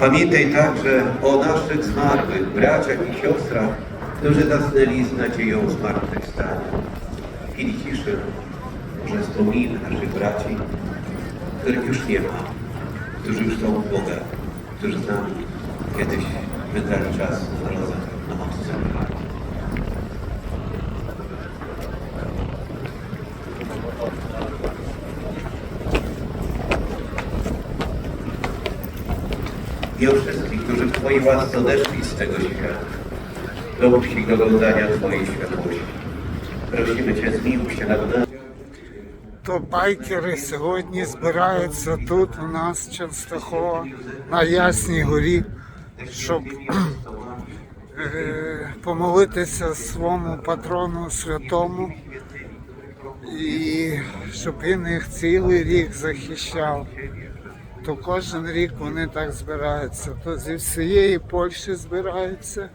Pamiętaj także o naszych zmarłych braciach i siostrach, którzy zasnęli z nadzieją zmartwychwstania. W chwili ciszy może wspomnijmy naszych braci, których już nie ma, którzy już są u Boga, którzy z nami kiedyś wydali czas na rozum i o wszystkich, którzy Twojej łasce odeszli z tego świata. Dołóż ich do oglądania Twojej światłości. Prosimy Cię, zmiłuj się nad nami. То байкери сьогодні збираються тут у нас Częstochowa на Ясній горі, щоб е, помолитися своєму патрону святому і щоб він їх цілий рік захищав. То кожен рік вони так збираються. То зі всієї Польщі збираються,